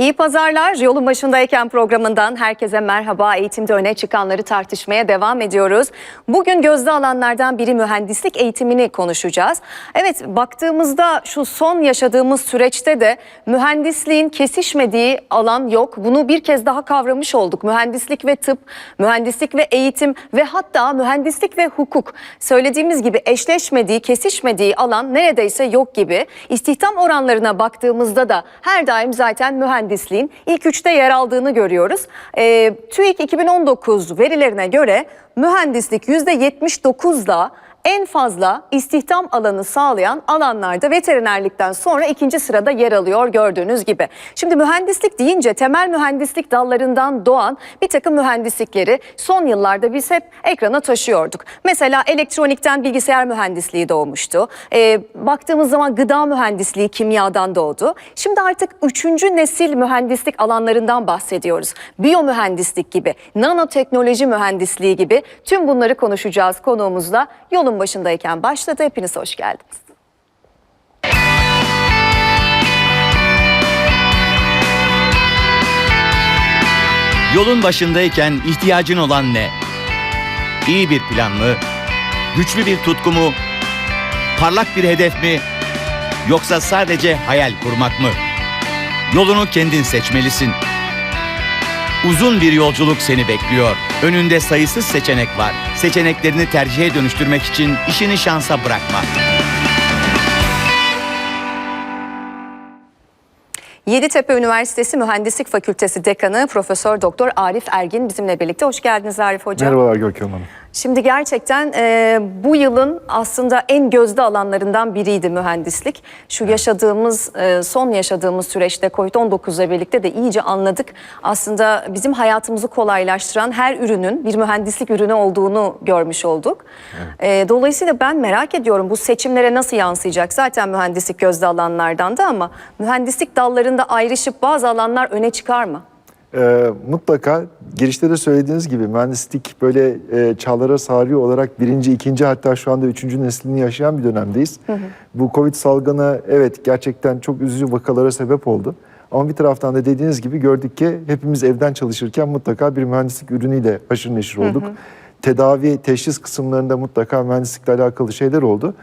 İyi pazarlar. Yolun başındayken programından herkese merhaba. Eğitimde öne çıkanları tartışmaya devam ediyoruz. Bugün gözde alanlardan biri mühendislik eğitimini konuşacağız. Evet baktığımızda şu son yaşadığımız süreçte de mühendisliğin kesişmediği alan yok. Bunu bir kez daha kavramış olduk. Mühendislik ve tıp, mühendislik ve eğitim ve hatta mühendislik ve hukuk. Söylediğimiz gibi eşleşmediği, kesişmediği alan neredeyse yok gibi. İstihdam oranlarına baktığımızda da her daim zaten mühendisliğin ilk üçte yer aldığını görüyoruz. Ee, TÜİK 2019 verilerine göre mühendislik %79'la en fazla istihdam alanı sağlayan alanlarda veterinerlikten sonra ikinci sırada yer alıyor gördüğünüz gibi. Şimdi mühendislik deyince temel mühendislik dallarından doğan bir takım mühendislikleri son yıllarda biz hep ekrana taşıyorduk. Mesela elektronikten bilgisayar mühendisliği doğmuştu. Ee, baktığımız zaman gıda mühendisliği kimyadan doğdu. Şimdi artık üçüncü nesil mühendislik alanlarından bahsediyoruz. Biyomühendislik gibi, nanoteknoloji mühendisliği gibi tüm bunları konuşacağız konuğumuzla. Yolun başındayken başladı. Hepiniz hoş geldiniz. Yolun başındayken ihtiyacın olan ne? İyi bir plan mı? Güçlü bir tutku mu? Parlak bir hedef mi? Yoksa sadece hayal kurmak mı? Yolunu kendin seçmelisin. Uzun bir yolculuk seni bekliyor. Önünde sayısız seçenek var. Seçeneklerini tercihe dönüştürmek için işini şansa bırakma. Yeditepe Üniversitesi Mühendislik Fakültesi Dekanı Profesör Doktor Arif Ergin bizimle birlikte. Hoş geldiniz Arif Hocam. Merhabalar Görkem Hanım. Şimdi gerçekten e, bu yılın aslında en gözde alanlarından biriydi mühendislik. Şu yaşadığımız, e, son yaşadığımız süreçte Covid-19 ile birlikte de iyice anladık. Aslında bizim hayatımızı kolaylaştıran her ürünün bir mühendislik ürünü olduğunu görmüş olduk. E, dolayısıyla ben merak ediyorum bu seçimlere nasıl yansıyacak? Zaten mühendislik gözde alanlardan da ama mühendislik dallarında ayrışıp bazı alanlar öne çıkar mı? Ee, mutlaka girişte de söylediğiniz gibi mühendislik böyle e, çağlara sarıyor olarak birinci, ikinci hatta şu anda üçüncü neslini yaşayan bir dönemdeyiz. Bu Covid salgını evet gerçekten çok üzücü vakalara sebep oldu. Ama bir taraftan da dediğiniz gibi gördük ki hepimiz evden çalışırken mutlaka bir mühendislik ürünüyle haşır neşir olduk. Tedavi, teşhis kısımlarında mutlaka mühendislikle alakalı şeyler oldu.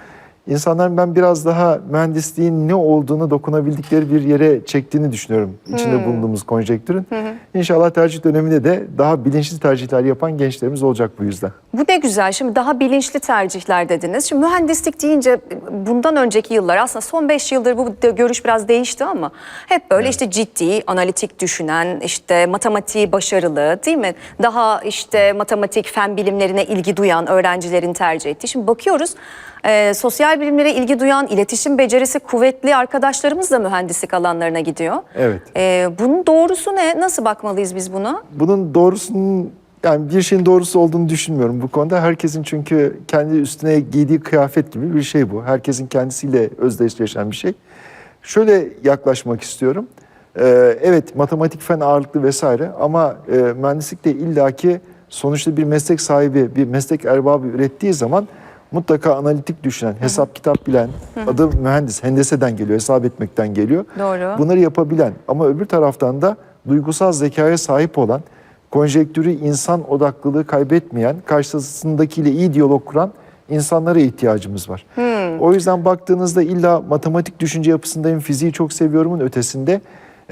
İnsanların ben biraz daha mühendisliğin ne olduğunu dokunabildikleri bir yere çektiğini düşünüyorum. içinde bulunduğumuz konjektürün. İnşallah tercih döneminde de daha bilinçli tercihler yapan gençlerimiz olacak bu yüzden. Bu ne güzel. Şimdi daha bilinçli tercihler dediniz. Şimdi mühendislik deyince bundan önceki yıllar aslında son 5 yıldır bu görüş biraz değişti ama hep böyle işte ciddi, analitik düşünen, işte matematiği başarılı değil mi? Daha işte matematik, fen bilimlerine ilgi duyan öğrencilerin tercih ettiği. Şimdi bakıyoruz e, sosyal bilimlere ilgi duyan, iletişim becerisi kuvvetli arkadaşlarımız da mühendislik alanlarına gidiyor. Evet. E, bunun doğrusu ne? Nasıl bakmalıyız biz buna? Bunun doğrusunun yani bir şeyin doğrusu olduğunu düşünmüyorum bu konuda. Herkesin çünkü kendi üstüne giydiği kıyafet gibi bir şey bu. Herkesin kendisiyle özdeşleşen bir şey. Şöyle yaklaşmak istiyorum. Ee, evet matematik fen ağırlıklı vesaire ama e, mühendislik de illaki sonuçta bir meslek sahibi, bir meslek erbabı ürettiği zaman mutlaka analitik düşünen, hesap kitap bilen, adı mühendis, hendeseden geliyor, hesap etmekten geliyor. Doğru. Bunları yapabilen ama öbür taraftan da duygusal zekaya sahip olan, konjektürü insan odaklılığı kaybetmeyen, karşısındakiyle iyi diyalog kuran insanlara ihtiyacımız var. O yüzden baktığınızda illa matematik düşünce yapısındayım, fiziği çok seviyorumun ötesinde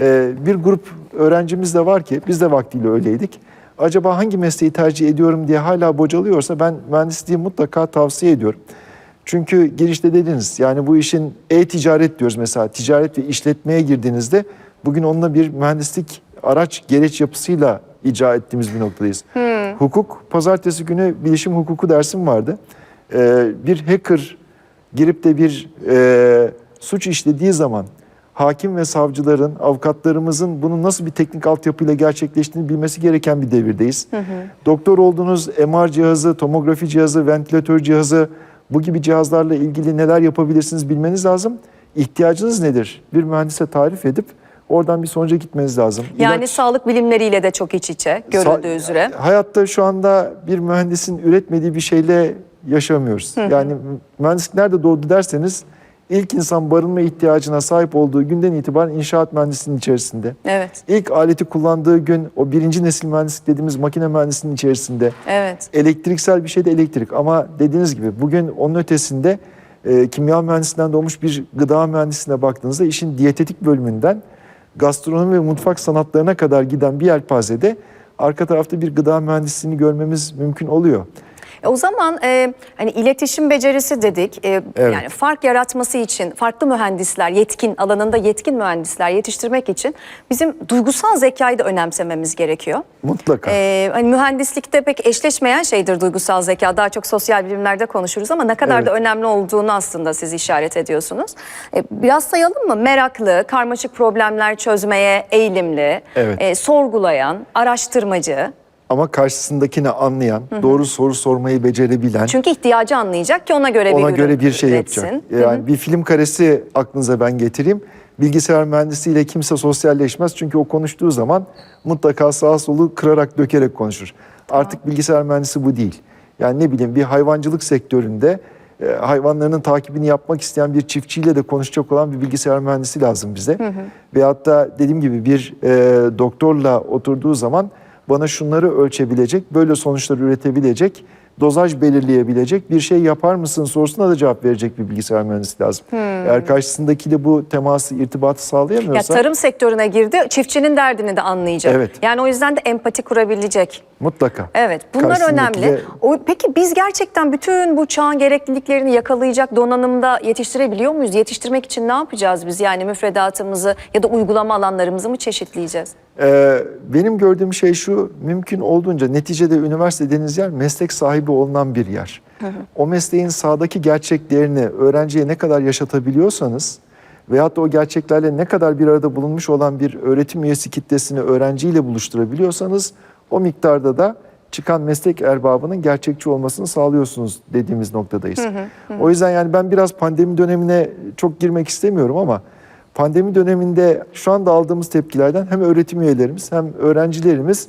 e, bir grup öğrencimiz de var ki biz de vaktiyle öyleydik. Acaba hangi mesleği tercih ediyorum diye hala bocalıyorsa ben mühendisliği mutlaka tavsiye ediyorum. Çünkü girişte dediniz yani bu işin e-ticaret diyoruz mesela ticaret ve işletmeye girdiğinizde bugün onunla bir mühendislik araç gereç yapısıyla icra ettiğimiz bir noktadayız. Hukuk pazartesi günü bilişim hukuku dersim vardı. Ee, bir hacker girip de bir e, suç işlediği zaman hakim ve savcıların, avukatlarımızın bunun nasıl bir teknik altyapıyla gerçekleştiğini bilmesi gereken bir devirdeyiz. Doktor olduğunuz MR cihazı, tomografi cihazı, ventilatör cihazı bu gibi cihazlarla ilgili neler yapabilirsiniz bilmeniz lazım. İhtiyacınız nedir? Bir mühendise tarif edip oradan bir sonuca gitmeniz lazım. Yani İlaç- sağlık bilimleriyle de çok iç içe görüldüğü Sa- üzere. Hayatta şu anda bir mühendisin üretmediği bir şeyle yaşamıyoruz. Yani mühendislik nerede doğdu derseniz İlk insan barınma ihtiyacına sahip olduğu günden itibaren inşaat mühendisliğinin içerisinde. Evet. İlk aleti kullandığı gün o birinci nesil mühendislik dediğimiz makine mühendisliğinin içerisinde. Evet. Elektriksel bir şey de elektrik ama dediğiniz gibi bugün onun ötesinde e, kimya mühendisinden doğmuş bir gıda mühendisine baktığınızda işin diyetetik bölümünden gastronomi ve mutfak sanatlarına kadar giden bir yelpazede arka tarafta bir gıda mühendisliğini görmemiz mümkün oluyor. E, O zaman e, hani iletişim becerisi dedik. E, Evet. Yani fark yaratması için farklı mühendisler, yetkin alanında yetkin mühendisler yetiştirmek için bizim duygusal zekayı da önemsememiz gerekiyor. Mutlaka. E, hani mühendislikte pek eşleşmeyen şeydir duygusal zeka. Daha çok sosyal bilimlerde konuşuruz ama ne kadar da Evet. önemli olduğunu aslında siz işaret ediyorsunuz. E, biraz sayalım mı? Meraklı, karmaşık problemler çözmeye eğilimli, Evet. e, sorgulayan, araştırmacı. Ama karşısındakini anlayan, doğru soru sormayı becerebilen, Çünkü ihtiyacı anlayacak ki ona göre bir ona göre bir şey üretsin. yapacak. Yani bir film karesi aklınıza ben getireyim. Bilgisayar mühendisiyle kimse sosyalleşmez çünkü o konuştuğu zaman mutlaka sağa solu kırarak dökerek konuşur. Artık bilgisayar mühendisi bu değil. Yani ne bileyim bir hayvancılık sektöründe e, hayvanlarının takibini yapmak isteyen bir çiftçiyle de konuşacak olan bir bilgisayar mühendisi lazım bize. Veyahut da dediğim gibi bir e, doktorla oturduğu zaman bana şunları ölçebilecek, böyle sonuçlar üretebilecek, dozaj belirleyebilecek bir şey yapar mısın sorusuna da cevap verecek bir bilgisayar mühendisi lazım. Eğer karşısındakiyle bu teması, irtibatı Ya sağlayamıyorsa tarım sektörüne girdi, çiftçinin derdini de anlayacak. Evet. Yani o yüzden de empati kurabilecek. mutlaka. Evet, bunlar Karşısındaki önemli. de- O, peki biz gerçekten bütün bu çağın gerekliliklerini yakalayacak donanımda yetiştirebiliyor muyuz? Yetiştirmek için ne yapacağız biz? Yani müfredatımızı ya da uygulama alanlarımızı mı çeşitleyeceğiz? Ee, benim gördüğüm şey şu, mümkün olduğunca neticede üniversite dediğiniz yer meslek sahibi olunan bir yer. O mesleğin sahadaki gerçeklerini öğrenciye ne kadar yaşatabiliyorsanız veyahut da o gerçeklerle ne kadar bir arada bulunmuş olan bir öğretim üyesi kitlesini öğrenciyle buluşturabiliyorsanız o miktarda da çıkan meslek erbabının gerçekçi olmasını sağlıyorsunuz dediğimiz noktadayız. O yüzden yani ben biraz pandemi dönemine çok girmek istemiyorum ama pandemi döneminde şu anda aldığımız tepkilerden hem öğretim üyelerimiz hem öğrencilerimiz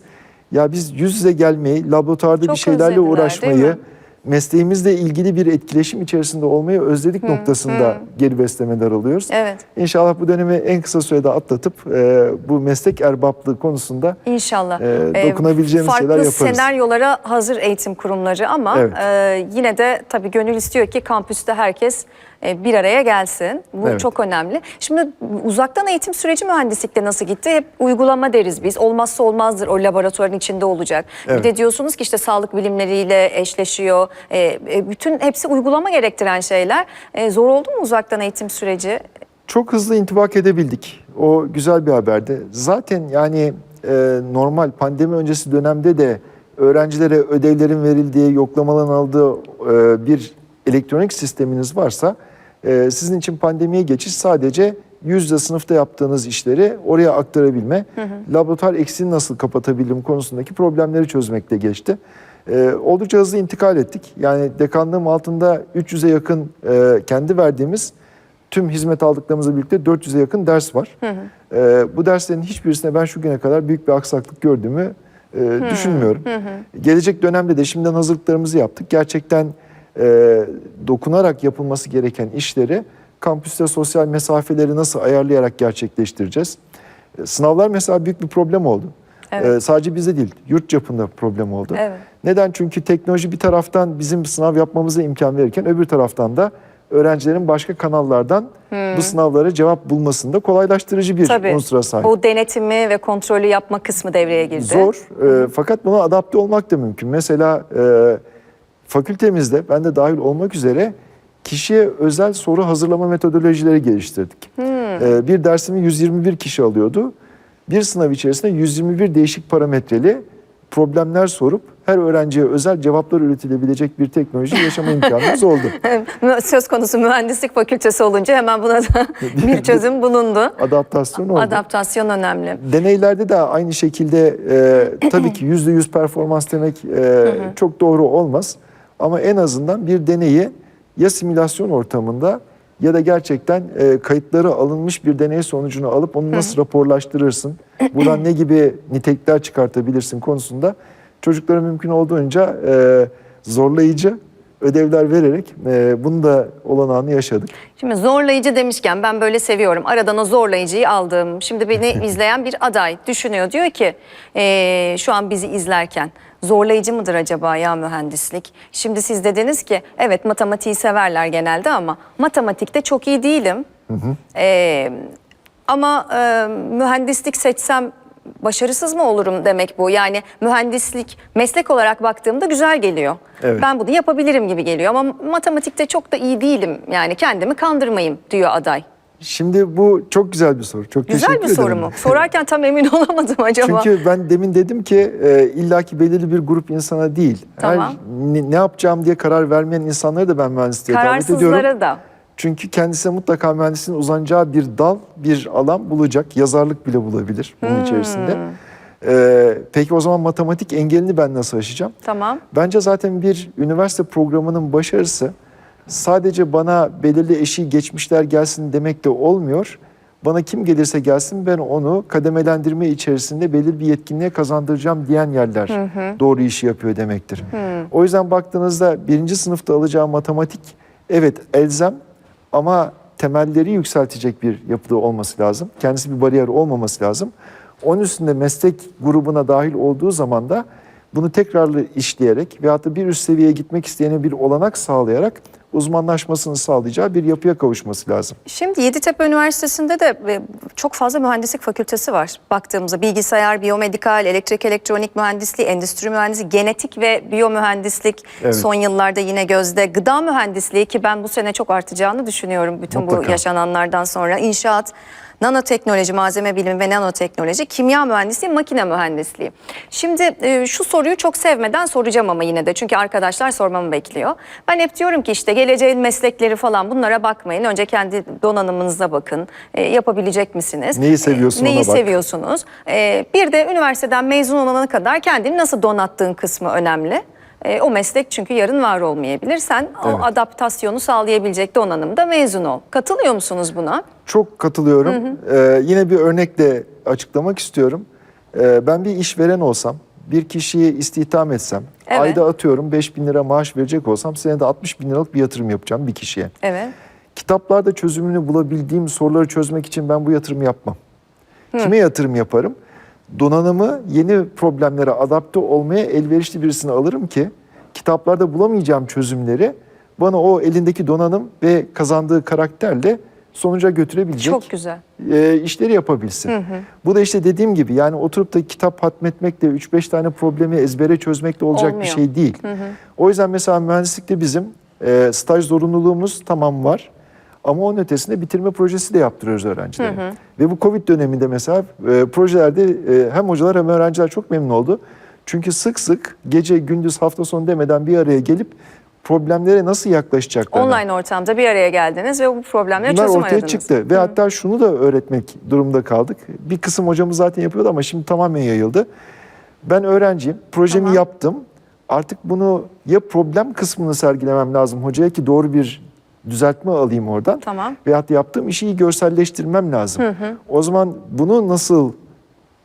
ya biz yüz yüze gelmeyi, laboratuvarda Çok bir şeylerle özlediler, uğraşmayı, mi? mesleğimizle ilgili bir etkileşim içerisinde olmayı özledik noktasında geri beslemeler alıyoruz. Evet. İnşallah bu dönemi en kısa sürede atlatıp e, bu meslek erbaplığı konusunda İnşallah. Ee, Ee, dokunabileceğimiz farklı şeyler yaparız. senaryolara hazır eğitim kurumları ama Evet. e, yine de tabii gönül istiyor ki kampüste herkes e, bir araya gelsin. Bu Evet. çok önemli. Şimdi uzaktan eğitim süreci mühendislikte nasıl gitti? Hep uygulama deriz biz. Olmazsa olmazdır o laboratuvarın içinde olacak. Evet. Bir de diyorsunuz ki işte sağlık bilimleriyle eşleşiyor. E, e, bütün hepsi uygulama gerektiren şeyler. E, zor oldu mu uzaktan eğitim süreci? çok hızlı intibak edebildik. O güzel bir haberdi. Zaten yani e, normal pandemi öncesi dönemde de öğrencilere ödevlerin verildiği, yoklamaların aldığı e, bir elektronik sisteminiz varsa e, sizin için pandemiye geçiş sadece yüzde sınıfta yaptığınız işleri oraya aktarabilme, laboratuvar eksiğini nasıl kapatabilirim konusundaki problemleri çözmekle geçti. E, oldukça hızlı intikal ettik. Yani dekanlığım altında 300'e yakın e, kendi verdiğimiz tüm hizmet aldıklarımızla birlikte 400'e yakın ders var. Ee, bu derslerin hiçbirisine ben şu güne kadar büyük bir aksaklık gördüğümü e, düşünmüyorum. Gelecek dönemde de şimdiden hazırlıklarımızı yaptık. Gerçekten e, dokunarak yapılması gereken işleri kampüste sosyal mesafeleri nasıl ayarlayarak gerçekleştireceğiz? E, Sınavlar mesela büyük bir problem oldu. Evet. E, sadece bizde değil, yurt çapında problem oldu. Evet. Neden? Çünkü teknoloji bir taraftan bizim sınav yapmamıza imkan verirken öbür taraftan da öğrencilerin başka kanallardan bu sınavlara cevap bulmasında kolaylaştırıcı bir Tabii. unsura sahip. Bu denetimi ve kontrolü yapma kısmı devreye girdi. Zor e, fakat buna adapte olmak da mümkün. Mesela e, fakültemizde ben de dahil olmak üzere kişiye özel soru hazırlama metodolojileri geliştirdik. E, bir dersimi 121 kişi alıyordu. Bir sınav içerisinde 121 değişik parametreli problemler sorup her öğrenciye özel cevaplar üretilebilecek bir teknoloji yaşama imkanımız oldu. Söz konusu mühendislik fakültesi olunca hemen buna da bir çözüm bulundu. Adaptasyon oldu. Adaptasyon önemli. Deneylerde de aynı şekilde e, tabii ki yüzde yüz performans demek e, çok doğru olmaz. Ama en azından bir deneyi ya simülasyon ortamında ya da gerçekten e, kayıtları alınmış bir deney sonucunu alıp onu nasıl raporlaştırırsın, buradan ne gibi nitelikler çıkartabilirsin konusunda çocuklara mümkün olduğunca e, zorlayıcı, ödevler vererek e, bunu da olanağını yaşadık. Şimdi zorlayıcı demişken ben böyle seviyorum. Aradan o zorlayıcıyı aldım. Şimdi beni izleyen bir aday düşünüyor. Diyor ki "Ee, şu an bizi izlerken zorlayıcı mıdır acaba ya mühendislik? Şimdi siz dediniz ki evet matematiği severler genelde ama matematikte çok iyi değilim. Ee, ama e, mühendislik seçsem başarısız mı olurum demek bu. Yani mühendislik meslek olarak baktığımda güzel geliyor. Evet. Ben bunu yapabilirim gibi geliyor ama matematikte çok da iyi değilim. Yani kendimi kandırmayayım diyor aday. Şimdi bu çok güzel bir soru. Çok Güzel teşekkür bir soru ederim. mu? Sorarken tam emin olamadım acaba. Çünkü ben demin dedim ki e, illaki belirli bir grup insana değil. Tamam. Her ne, ne yapacağım diye karar vermeyen insanları da ben mühendisliğe davet ediyorum. Kararsızlara da. Çünkü kendisine mutlaka mühendisliğin uzanacağı bir dal, bir alan bulacak. Yazarlık bile bulabilir bunun Hmm. içerisinde. E, peki o zaman matematik engelini ben nasıl aşacağım? Tamam. Bence zaten bir üniversite programının başarısı sadece bana belirli eşiği geçmişler gelsin demekle olmuyor. Bana kim gelirse gelsin ben onu kademelendirme içerisinde belirli bir yetkinliğe kazandıracağım diyen yerler doğru işi yapıyor demektir. O yüzden baktığınızda birinci sınıfta alacağı matematik evet elzem ama temelleri yükseltecek bir yapıda olması lazım. Kendisi bir bariyer olmaması lazım. Onun üstünde meslek grubuna dahil olduğu zaman da bunu tekrarlı işleyerek veyahut da bir üst seviyeye gitmek isteyene bir olanak sağlayarak uzmanlaşmasını sağlayacağı bir yapıya kavuşması lazım. Şimdi Yeditepe Üniversitesi'nde de e, çok fazla mühendislik fakültesi var baktığımızda. Bilgisayar, biyomedikal, elektrik elektronik mühendisliği, endüstri mühendisliği, genetik ve biyomühendislik Evet. son yıllarda yine gözde. Gıda mühendisliği ki ben bu sene çok artacağını düşünüyorum bütün bu Mutlaka. yaşananlardan sonra. İnşaat, nanoteknoloji, malzeme bilimi ve nanoteknoloji, kimya mühendisliği, makine mühendisliği. Şimdi e, şu soruyu çok sevmeden soracağım ama yine de çünkü arkadaşlar sormamı bekliyor. Ben hep diyorum ki işte geleceğin meslekleri falan bunlara bakmayın. Önce kendi donanımınıza bakın. E, yapabilecek misiniz? Neyi seviyorsun E, Neyi seviyorsunuz? E, bir de üniversiteden mezun olana kadar kendini nasıl donattığın kısmı önemli. E, o meslek çünkü yarın var olmayabilir. Sen Evet. o adaptasyonu sağlayabilecek donanımda mezun ol. Katılıyor musunuz buna? Çok katılıyorum. Ee, yine bir örnekle açıklamak istiyorum. Ee, ben bir işveren olsam, bir kişiyi istihdam etsem, Evet. ayda atıyorum 5 bin lira maaş verecek olsam senede 60 bin liralık bir yatırım yapacağım bir kişiye. Evet. Kitaplarda çözümünü bulabildiğim soruları çözmek için ben bu yatırımı yapmam. Kime yatırım yaparım? Donanımı yeni problemlere adapte olmaya elverişli birisini alırım ki kitaplarda bulamayacağım çözümleri bana o elindeki donanım ve kazandığı karakterle sonuca götürebilecek Çok güzel. e, işleri yapabilsin. Bu da işte dediğim gibi yani oturup da kitap hatmetmekle 3-5 tane problemi ezbere çözmekle olacak Olmuyor. bir şey değil. O yüzden mesela mühendislikte bizim e, staj zorunluluğumuz tamam var. Ama onun ötesinde bitirme projesi de yaptırıyoruz öğrencilere. Ve bu Covid döneminde mesela e, projelerde e, hem hocalar hem öğrenciler çok memnun oldu. Çünkü sık sık gece gündüz hafta sonu demeden bir araya gelip problemlere nasıl yaklaşacaklarını Online ortamda bir araya geldiniz ve bu problemlere Bunlar çözüm ortaya aradınız. çıktı ve hatta şunu da öğretmek durumunda kaldık. Bir kısım hocamız zaten yapıyordu ama şimdi tamamen yayıldı. Ben öğrenciyim, projemi Tamam. yaptım. Artık bunu ya problem kısmını sergilemem lazım hocaya ki doğru bir düzeltme alayım oradan. Tamam. Veyahut yaptığım işi iyi görselleştirmem lazım. O zaman bunu nasıl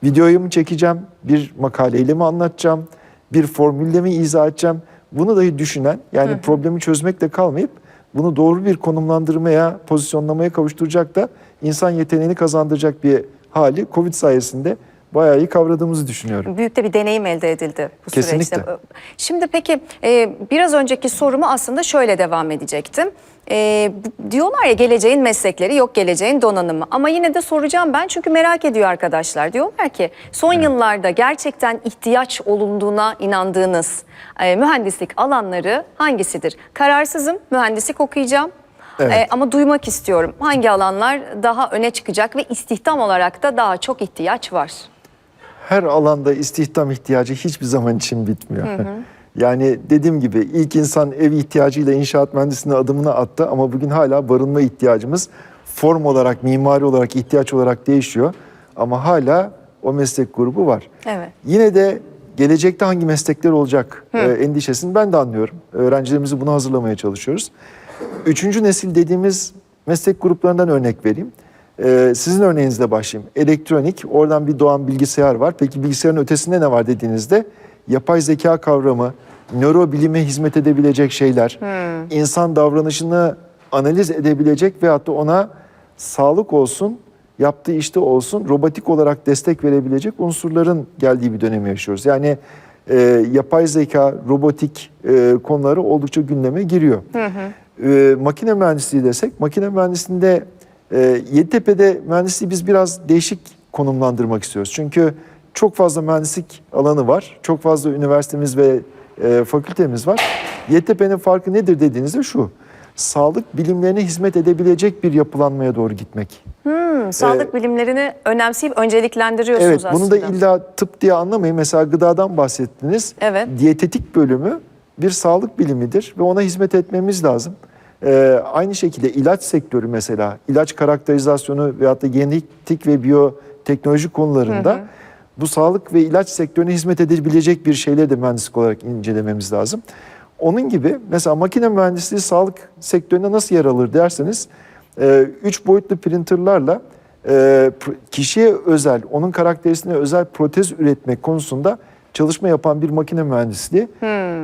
videoyu mu çekeceğim, bir makaleyle mi anlatacağım, bir formülle mi izah edeceğim? Bunu dahi düşünen yani problemi çözmekle kalmayıp bunu doğru bir konumlandırmaya, pozisyonlamaya kavuşturacak da insan yeteneğini kazandıracak bir hali Covid sayesinde bayağı iyi kavradığımızı düşünüyorum. Büyük de bir deneyim elde edildi bu Kesinlikle. süreçte. Şimdi peki e, biraz önceki sorumu aslında şöyle devam edecektim. E, diyorlar ya geleceğin meslekleri yok geleceğin donanımı ama yine de soracağım ben çünkü merak ediyor arkadaşlar. Diyorlar ki son yıllarda gerçekten ihtiyaç olunduğuna inandığınız e, mühendislik alanları hangisidir? Kararsızım mühendislik okuyacağım. Evet. E, ama duymak istiyorum. Hangi alanlar daha öne çıkacak ve istihdam olarak da daha çok ihtiyaç var? Her alanda istihdam ihtiyacı hiçbir zaman için bitmiyor. Yani dediğim gibi ilk insan ev ihtiyacıyla inşaat mühendisliğine adımını attı ama bugün hala barınma ihtiyacımız form olarak, mimari olarak, ihtiyaç olarak değişiyor. Ama hala o meslek grubu var. Evet. Yine de gelecekte hangi meslekler olacak e, endişesini ben de anlıyorum. Öğrencilerimizi buna hazırlamaya çalışıyoruz. Üçüncü nesil dediğimiz meslek gruplarından örnek vereyim. E, sizin örneğinizle başlayayım. Elektronik, oradan bir doğan bilgisayar var. Peki bilgisayarın ötesinde ne var dediğinizde yapay zeka kavramı, nörobilime hizmet edebilecek şeyler, insan davranışını analiz edebilecek veyahut da ona sağlık olsun, yaptığı işte olsun robotik olarak destek verebilecek unsurların geldiği bir dönemi yaşıyoruz. Yani e, yapay zeka, robotik e, konuları oldukça gündeme giriyor. E, makine mühendisliği desek, makine mühendisliğinde e, Yeditepe'de mühendisliği biz biraz değişik konumlandırmak istiyoruz. Çünkü çok fazla mühendislik alanı var, çok fazla üniversitemiz ve e, fakültemiz var. Yeditepe'nin farkı nedir dediğinizde şu, sağlık bilimlerine hizmet edebilecek bir yapılanmaya doğru gitmek. Hmm, sağlık bilimlerini önemseyip önceliklendiriyorsunuz Evet, aslında. bunu da illa tıp diye anlamayın. Mesela gıdadan bahsettiniz. Evet. Diyetetik bölümü bir sağlık bilimidir ve ona hizmet etmemiz lazım. Ee, aynı şekilde ilaç sektörü mesela, ilaç karakterizasyonu veyahut da genetik ve biyoteknoloji konularında bu sağlık ve ilaç sektörüne hizmet edebilecek bir şeyleri de mühendislik olarak incelememiz lazım. Onun gibi mesela makine mühendisliği sağlık sektörüne nasıl yer alır derseniz, e, üç boyutlu printerlarla e, kişiye özel, onun karakterisine özel protez üretmek konusunda çalışma yapan bir makine mühendisliği.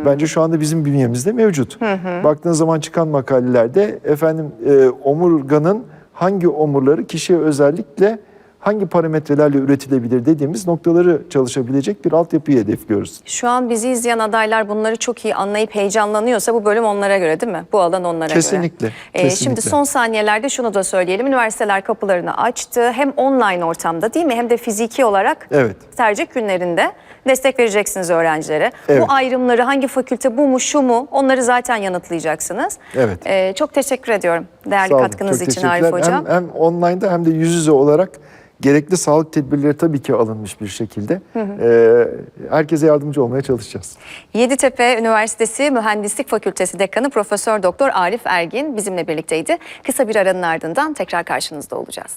Bence şu anda bizim bünyemizde mevcut. Baktığınız zaman çıkan makalelerde efendim e, omurganın hangi omurları kişiye özellikle hangi parametrelerle üretilebilir dediğimiz noktaları çalışabilecek bir altyapıyı hedefliyoruz. Şu an bizi izleyen adaylar bunları çok iyi anlayıp heyecanlanıyorsa bu bölüm onlara göre değil mi? Bu alan onlara Kesinlikle, göre. Ee, kesinlikle. Şimdi son saniyelerde şunu da söyleyelim. Üniversiteler kapılarını açtı. Hem online ortamda değil mi hem de fiziki olarak Evet. tercih günlerinde destek vereceksiniz öğrencilere. Evet. Bu ayrımları hangi fakülte bu mu şu mu onları zaten yanıtlayacaksınız. Evet. Ee, çok teşekkür ediyorum değerli Sağ katkınız için Arif. Hocam. Hem, hem online'da hem de yüz yüze olarak gerekli sağlık tedbirleri tabii ki alınmış bir şekilde. Ee, herkese yardımcı olmaya çalışacağız. Yeditepe Üniversitesi Mühendislik Fakültesi Dekanı Profesör Doktor Arif Ergin bizimle birlikteydi. Kısa bir aranın ardından tekrar karşınızda olacağız.